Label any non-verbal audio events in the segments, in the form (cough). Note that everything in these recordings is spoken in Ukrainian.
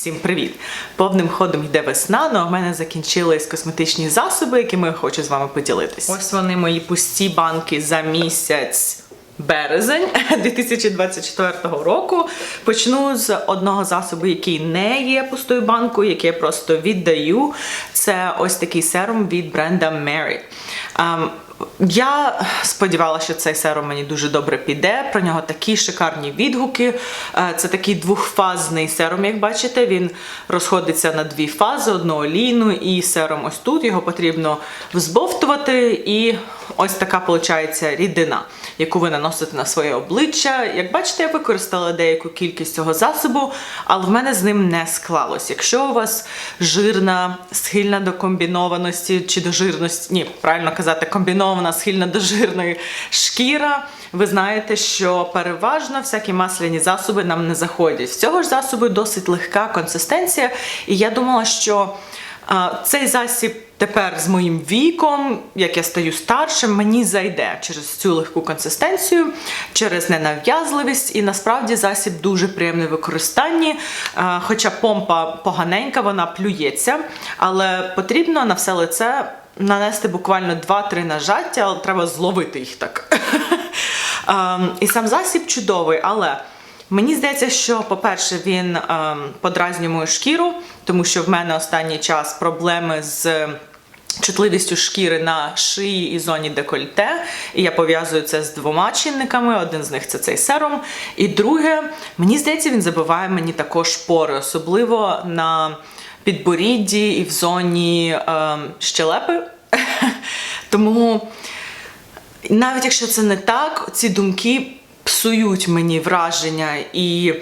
Всім привіт! Повним ходом йде весна, але у мене закінчились косметичні засоби, якими я хочу з вами поділитися. Ось вони мої пусті банки за місяць. Березень (laughs) 2024 року почну з одного засобу, який не є пустою банкою, який я просто віддаю. Це ось такий серум від бренда Mary. Я сподівалася, що цей серум мені дуже добре піде. Про нього такі шикарні відгуки. Е, Це такий двохфазний серум, як бачите. Він розходиться на дві фази: одну олійну і серум ось тут. Його потрібно взбовтувати. І ось така виходить рідина, яку ви наносите на своє обличчя. Як бачите, я використала деяку кількість цього засобу, але в мене з ним не склалось. Якщо у вас жирна, схильна до комбінованості чи до жирності, ні, правильно казати, комбінована, схильна до жирної шкіра. Ви знаєте, що переважно всякі масляні засоби нам не заходять. В цього ж засобу досить легка консистенція, і я думала, що а, цей засіб тепер з моїм віком, як я стаю старшим, мені зайде через цю легку консистенцію, через ненав'язливість, і насправді засіб дуже приємний в використанні. Хоча помпа поганенька, вона плюється, але потрібно на все лице нанести буквально 2-3 нажаття, але треба зловити їх так. (laughs) Ем, І сам засіб чудовий, але мені здається, що, по-перше, він ем, подразнює мою шкіру, тому що в мене останній час проблеми з. Чутливістю шкіри на шиї і зоні декольте, і я пов'язую це з двома чинниками. Один з них це цей серум. І друге, мені здається, він забиває мені також пори, особливо на підборідді і в зоні ем, щелепи. (laughs) Тому навіть якщо це не так, ці думки псують мені враження і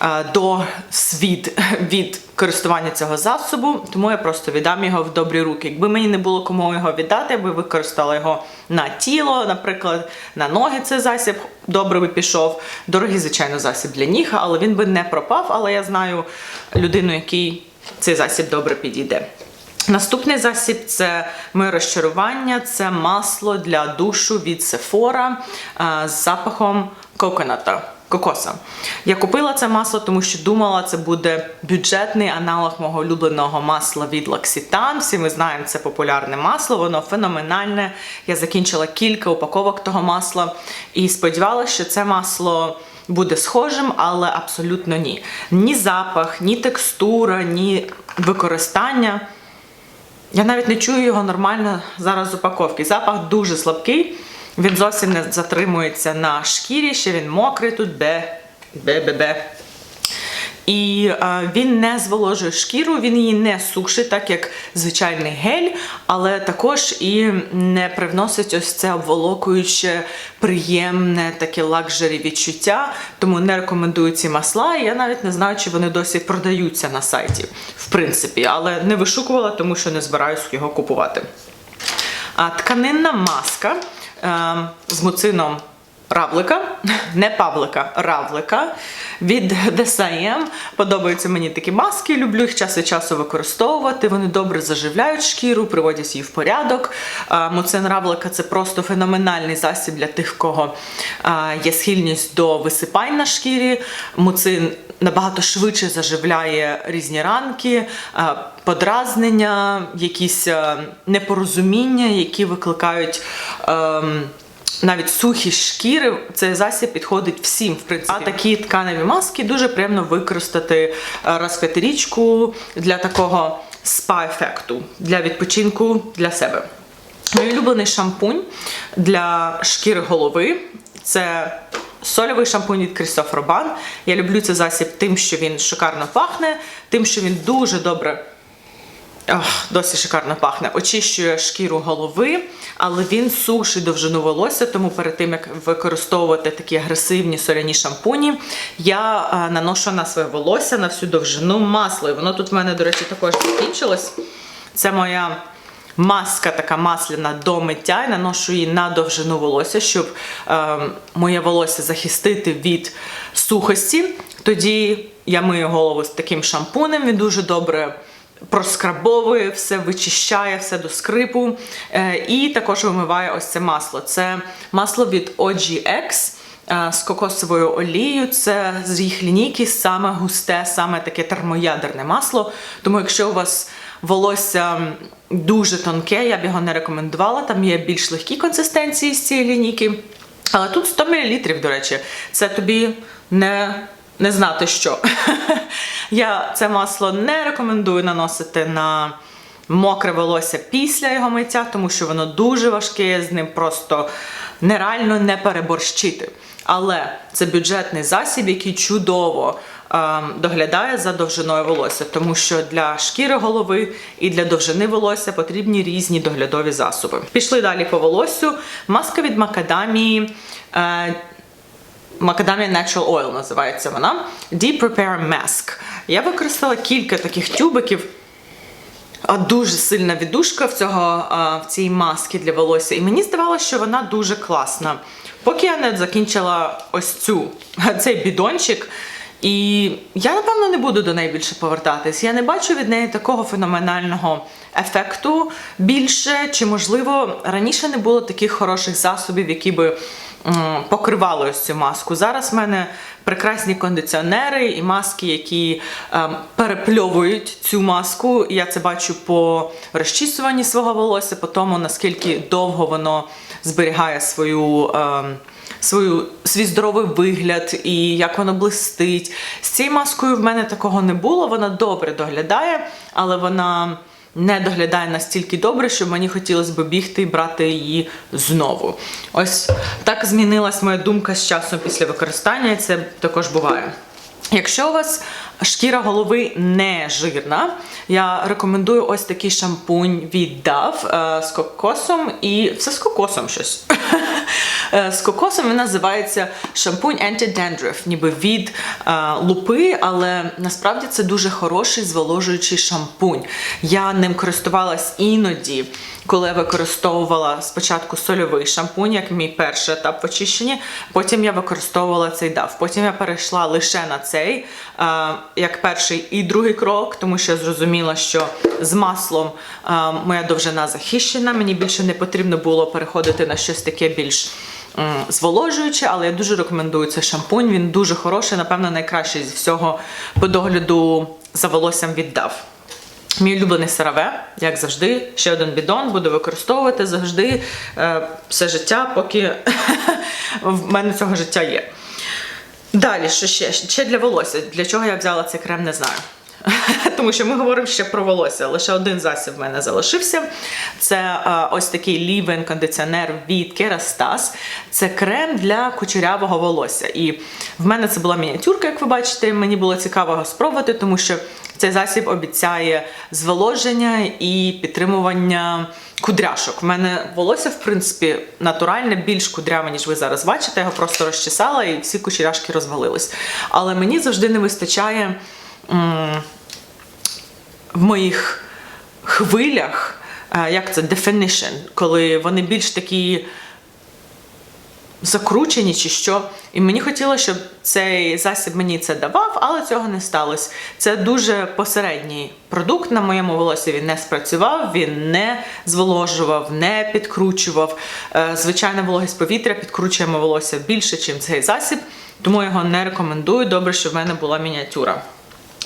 е, до світ (laughs) від користування цього засобу, тому я просто віддам його в добрі руки. Якби мені не було кому його віддати, я би використала його на тіло, наприклад, на ноги цей засіб добре би пішов. Дорогий, звичайно, засіб для ніг, але він би не пропав. Але я знаю людину, якій цей засіб добре підійде. Наступний засіб це моє розчарування, це масло для душу від Sephora е, з запахом коконата. Кокоса. Я купила це масло, тому що думала, це буде бюджетний аналог мого улюбленого масла від L'Occitane. Всі ми знаємо, це популярне масло, воно феноменальне. Я закінчила кілька упаковок того масла і сподівалася, що це масло буде схожим, але абсолютно ні. Ні запах, ні текстура, ні використання. Я навіть не чую його нормально зараз з упаковки. Запах дуже слабкий, він зовсім не затримується на шкірі, ще він мокрий тут, бе, бе, бе, бе. І е, він не зволожує шкіру, він її не сушить, так як звичайний гель, але також і не привносить ось це обволокуюче, приємне таке лакжері відчуття. Тому не рекомендую ці масла. Я навіть не знаю, чи вони досі продаються на сайті, в принципі, але не вишукувала, тому що не збираюсь його купувати. А, тканинна маска е, з муцином равлика, не павлика, равлика від DSM. Подобаються мені такі маски, люблю їх час від часу використовувати. Вони добре заживляють шкіру, приводять її в порядок. А, Муцин равлика це просто феноменальний засіб для тих, в кого є схильність до висипань на шкірі. Муцин набагато швидше заживляє різні ранки, подразнення, якісь непорозуміння, які викликають. Навіть сухі шкіри, цей засіб підходить всім, в принципі. А такі тканеві маски дуже приємно використати е, раз в п'ятирічку для такого спа-ефекту, для відпочинку для себе. Мій улюблений шампунь для шкіри голови це сольовий шампунь від Christophe Robin. Я люблю цей засіб тим, що він шикарно пахне, тим, що він дуже добре. Ох, досі шикарно пахне. Очищує шкіру голови, але він сушить довжину волосся, тому перед тим як використовувати такі агресивні соляні шампуні, я е, наношу на своє волосся на всю довжину масло. І воно тут в мене, до речі, також закінчилось. Це моя маска така масляна до миття. Я наношу її на довжину волосся, щоб е, моє волосся захистити від сухості. Тоді я мию голову з таким шампунем. Він дуже добре проскрабовує все, вичищає все до скрипу. Е, і також вимиває ось це масло. Це масло від OGX. е, з кокосовою олією. Це з їх лінійки саме густе, саме таке термоядерне масло. Тому, якщо у вас волосся дуже тонке, я б його не рекомендувала. Там є більш легкі консистенції з цієї лінійки. Але тут 100 мл, до речі, це тобі не, не знати що. (laughs) Я це масло не рекомендую наносити на мокре волосся після його миття, тому що воно дуже важке, з ним просто нереально не переборщити. Але це бюджетний засіб, який чудово е, доглядає за довжиною волосся, тому що для шкіри голови і для довжини волосся потрібні різні доглядові засоби. Пішли далі по волоссю. Маска від макадамії. Е, Macadamia Natural Oil називається вона. Deep Repair Mask. Я використала кілька таких тюбиків. Дуже сильна віддушка в, цього, в цій маски для волосся. І мені здавалося, що вона дуже класна. Поки я не закінчила ось цю, (laughs) цей бідончик. І я, напевно, не буду до неї більше повертатись. Я не бачу від неї такого феноменального ефекту більше, чи, можливо, раніше не було таких хороших засобів, які би ось цю маску. Зараз в мене прекрасні кондиціонери і маски, які ем, перепльовують цю маску. Я це бачу по розчісуванні свого волосся, по тому наскільки довго воно зберігає свою. ем, Свою свій здоровий вигляд і як воно блистить. З цією маскою в мене такого не було. Вона добре доглядає, але вона не доглядає настільки добре, що мені хотілося б бігти і брати її знову. Ось так змінилась моя думка з часом після використання, і це також буває. Якщо у вас шкіра голови не жирна, я рекомендую ось такий шампунь від DAV е, з кокосом і все з кокосом щось. (laughs) Е, з кокосом він називається шампунь Anti-Dandruff, ніби від е, лупи, але насправді це дуже хороший зволожуючий шампунь. Я ним користувалась іноді, коли я використовувала спочатку сольовий шампунь, як мій перший етап в очищенні. Потім я використовувала цей дав. Потім я перейшла лише на цей, е, як перший і другий крок, тому що я зрозуміла, що з маслом е, моя довжина захищена. Мені більше не потрібно було переходити на щось таке більш зволожуюче, але я дуже рекомендую цей шампунь. Він дуже хороший, напевно, найкращий з всього по догляду за волоссям віддав. Мій улюблений CeraVe, як завжди, ще один бідон буду використовувати завжди е, все життя, поки (laughs) в мене цього життя є. Далі, що ще? Ще для волосся. Для чого я взяла цей крем, не знаю. (laughs) Тому що ми говоримо ще про волосся. Лише один засіб в мене залишився. Це е, ось такий лівен кондиціонер від Kerastase. Це крем для кучерявого волосся. І в мене це була мініатюрка, як ви бачите. Мені було цікаво спробувати, тому що цей засіб обіцяє зволоження і підтримування кудряшок. В мене волосся, в принципі, натуральне, більш кудряве, ніж ви зараз бачите. Я його просто розчесала і всі кучеряшки розвалились. Але мені завжди не вистачає м, в моїх хвилях, е, як це definition, коли вони більш такі закручені чи що. І мені хотілося, щоб цей засіб мені це давав, але цього не сталося. Це дуже посередній продукт на моєму волосі. Він не спрацював, він не зволожував, не підкручував. Е, Звичайна вологість повітря підкручує моє волосся більше, ніж цей засіб, тому його не рекомендую. Добре, що в мене була мініатюра.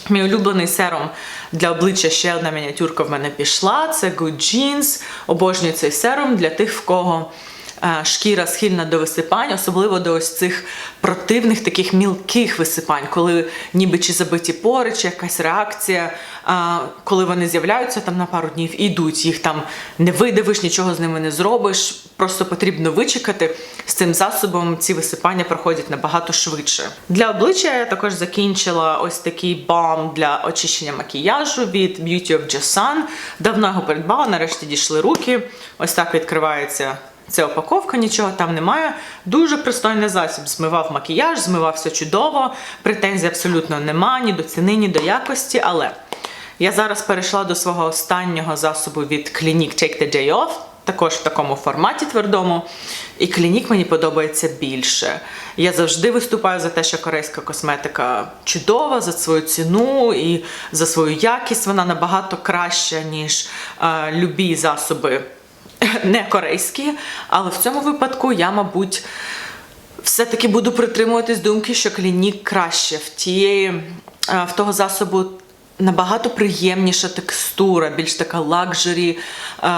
Мій улюблений серум для обличчя ще одна мініатюрка в мене пішла. Це Good Jeans. Обожнюю цей серум для тих, в кого шкіра схильна до висипань, особливо до ось цих противних таких мілких висипань, коли ніби чи забиті пори, чи якась реакція, е, коли вони з'являються там на пару днів і йдуть, їх там не видивиш, нічого з ними не зробиш. Просто потрібно вичекати. З цим засобом ці висипання проходять набагато швидше. Для обличчя я також закінчила ось такий бам для очищення макіяжу від Beauty of Joseon. Давно його придбала, нарешті дійшли руки. Ось так відкривається ця упаковка, нічого там немає. Дуже пристойний засіб. Змивав макіяж, змивав все чудово. Претензій абсолютно нема, ні до ціни, ні до якості. Але я зараз перейшла до свого останнього засобу від Clinique Take the Day Off. Також в такому форматі твердому. І клінік мені подобається більше. Я завжди виступаю за те, що корейська косметика чудова за свою ціну і за свою якість. Вона набагато краща, ніж е, любі засоби (laughs) не корейські. Але в цьому випадку я, мабуть, все-таки буду притримуватись думки, що клінік краще в тієї е, в того засобу. Набагато приємніша текстура, більш така лакжері. Е,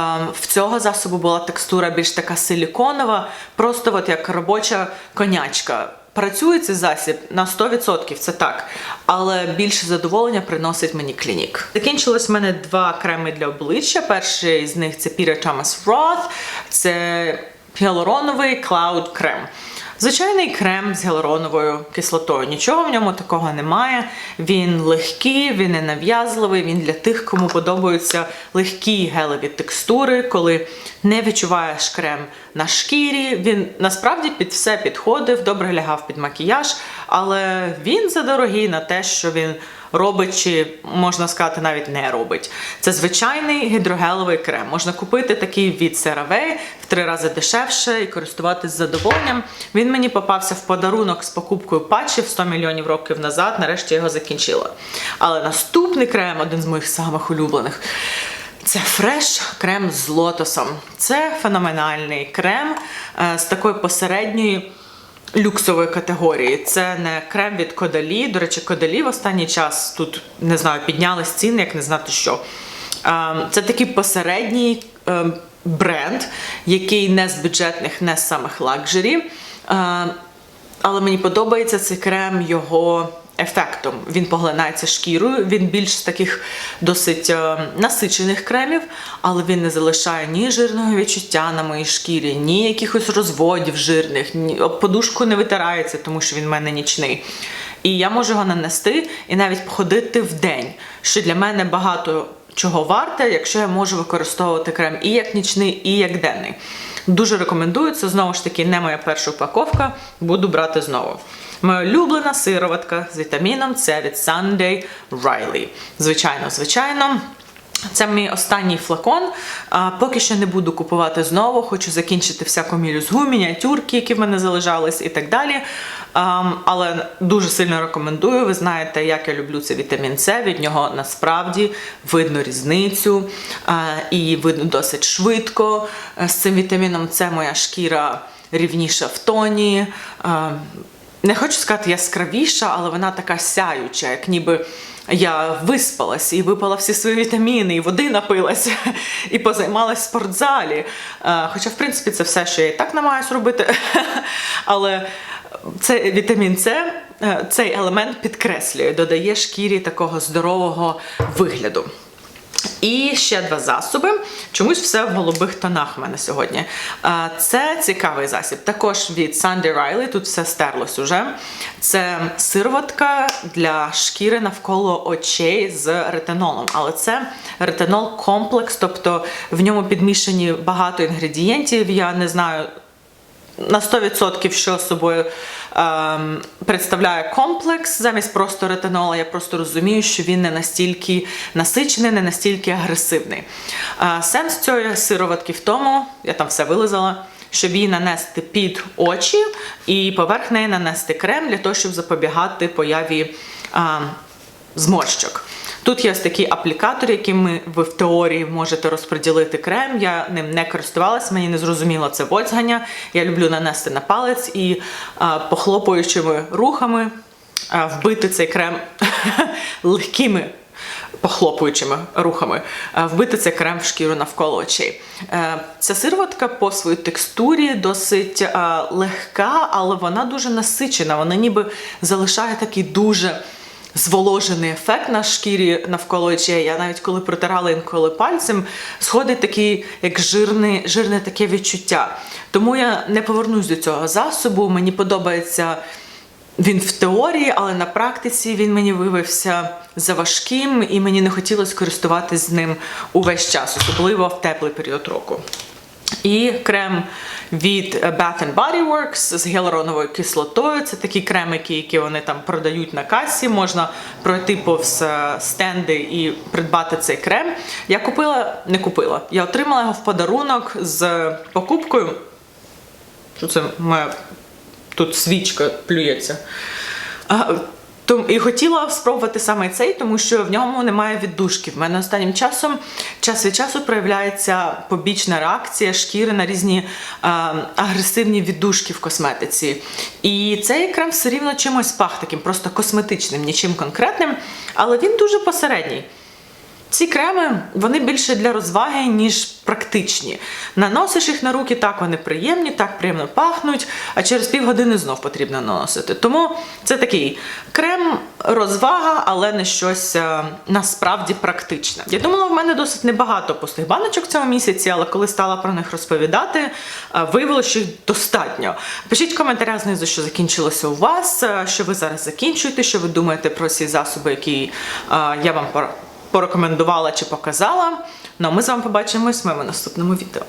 В цього засобу була текстура більш така силіконова, просто от як робоча конячка. Працює цей засіб на 100%, це так. Але більше задоволення приносить мені клінік. Закінчилось в мене два креми для обличчя. Перший з них це Peter Thomas Roth, це гіалуроновий Cloud крем. Звичайний крем з гіалуроновою кислотою. Нічого в ньому такого немає. Він легкий, він не нав'язливий. Він для тих, кому подобаються легкі гелеві текстури, коли не відчуваєш крем на шкірі. Він насправді під все підходив, добре лягав під макіяж, але він задорогий на те, що він робить, чи можна сказати, навіть не робить. Це звичайний гідрогеловий крем. Можна купити такий від CeraVe в три рази дешевше і користуватись задоволенням. Він мені попався в подарунок з покупкою патчів 100 мільйонів років назад. Нарешті його закінчила. Але наступний крем, один з моїх самих улюблених. Це фреш крем з лотосом. Це феноменальний крем е, з такої посередньої люксової категорії. Це не крем від Кодалі. До речі, Кодалі в останній час тут не знаю, піднялись ціни, як не знати що. Е, Це такий посередній е, бренд, який не з бюджетних, не з самих лакжері. Але мені подобається цей крем його ефектом. Він поглинається шкірою, він більш з таких досить е, насичених кремів, але він не залишає ні жирного відчуття на моїй шкірі, ні якихось розводів жирних, ні подушку не витирається, тому що він в мене нічний. І я можу його нанести і навіть походити в день, що для мене багато чого варте, якщо я можу використовувати крем і як нічний, і як денний. Дуже рекомендую, це знову ж таки не моя перша упаковка, буду брати знову. Моя улюблена сироватка з вітаміном С від Sunday Riley. Звичайно, звичайно. Це мій останній флакон. А, поки що не буду купувати знову. Хочу закінчити всяку мілюзгу, мініатюрки, які в мене залишались, і так далі. Ам, але дуже сильно рекомендую. Ви знаєте, як я люблю цей вітамін С. Від нього насправді видно різницю а, і видно досить швидко. З цим вітаміном С моя шкіра рівніша в тоні. А, не хочу сказати яскравіша, але вона така сяюча, як ніби я виспалась і випала всі свої вітаміни, і води напилася, (laughs) і позаймалась в спортзалі. Е, Хоча, в принципі, це все, що я і так намагаюсь робити. (laughs) Але це вітамін С, е, цей елемент підкреслює, додає шкірі такого здорового вигляду. І ще два засоби. Чомусь все в голубих тонах в мене сьогодні. Це цікавий засіб. Також від Sandy Riley, тут все стерлось уже. Це сироватка для шкіри навколо очей з ретинолом. Але це ретинол комплекс, тобто в ньому підмішані багато інгредієнтів. Я не знаю на 100% що собою ем, представляє комплекс замість просто ретинола. Я просто розумію, що він не настільки насичений, не настільки агресивний. Е, сенс цієї сироватки в тому, я там все вилизала. Щоб її нанести під очі і поверх неї нанести крем для того, щоб запобігати появі а, зморщок. Тут є ось такий аплікатор, яким ви в теорії можете розподілити крем. Я ним не користувалася, мені не зрозуміло це вольцгання. Я люблю нанести на палець і а, похлопуючими рухами а, вбити цей крем (laughs) легкими похлопуючими рухами, е, вбити цей крем в шкіру навколо очей. Е, Ця сироватка по своїй текстурі досить е, легка, але вона дуже насичена. Вона ніби залишає такий дуже зволожений ефект на шкірі навколо очей. Я навіть коли протирала інколи пальцем, сходить такий, як жирне, жирне таке відчуття. Тому я не повернусь до цього засобу. Мені подобається. Він в теорії, але на практиці він мені виявився заважким, і мені не хотілося користуватись ним увесь час, особливо в теплий період року. І крем від Bath Body Works з гіалуроновою кислотою. Це такі кремики, які вони там продають на касі. Можна пройти повз е, стенди і придбати цей крем. Я купила, не купила. Я отримала його в подарунок з покупкою. Що це моя тут свічка плюється. І хотіла спробувати саме цей, тому що в ньому немає віддушки. В мене останнім часом час від часу проявляється побічна реакція шкіри на різні е, агресивні віддушки в косметиці. І цей крем все рівно чимось пах таким, просто косметичним, нічим конкретним, але він дуже посередній. Ці креми вони більше для розваги, ніж практичні. Наносиш їх на руки, так вони приємні, так приємно пахнуть, а через півгодини знов потрібно наносити. Тому це такий крем, розвага, але не щось е, насправді практичне. Я думала, в мене досить небагато пустих баночок в цьому місяці, але коли стала про них розповідати, е, виявилося, що їх достатньо. Пишіть в коментарях знизу, що закінчилося у вас, е, що ви зараз закінчуєте, що ви думаєте про ці засоби, які я вам пора порекомендувала чи показала. Ну а ми з вами побачимось в моєму наступному відео.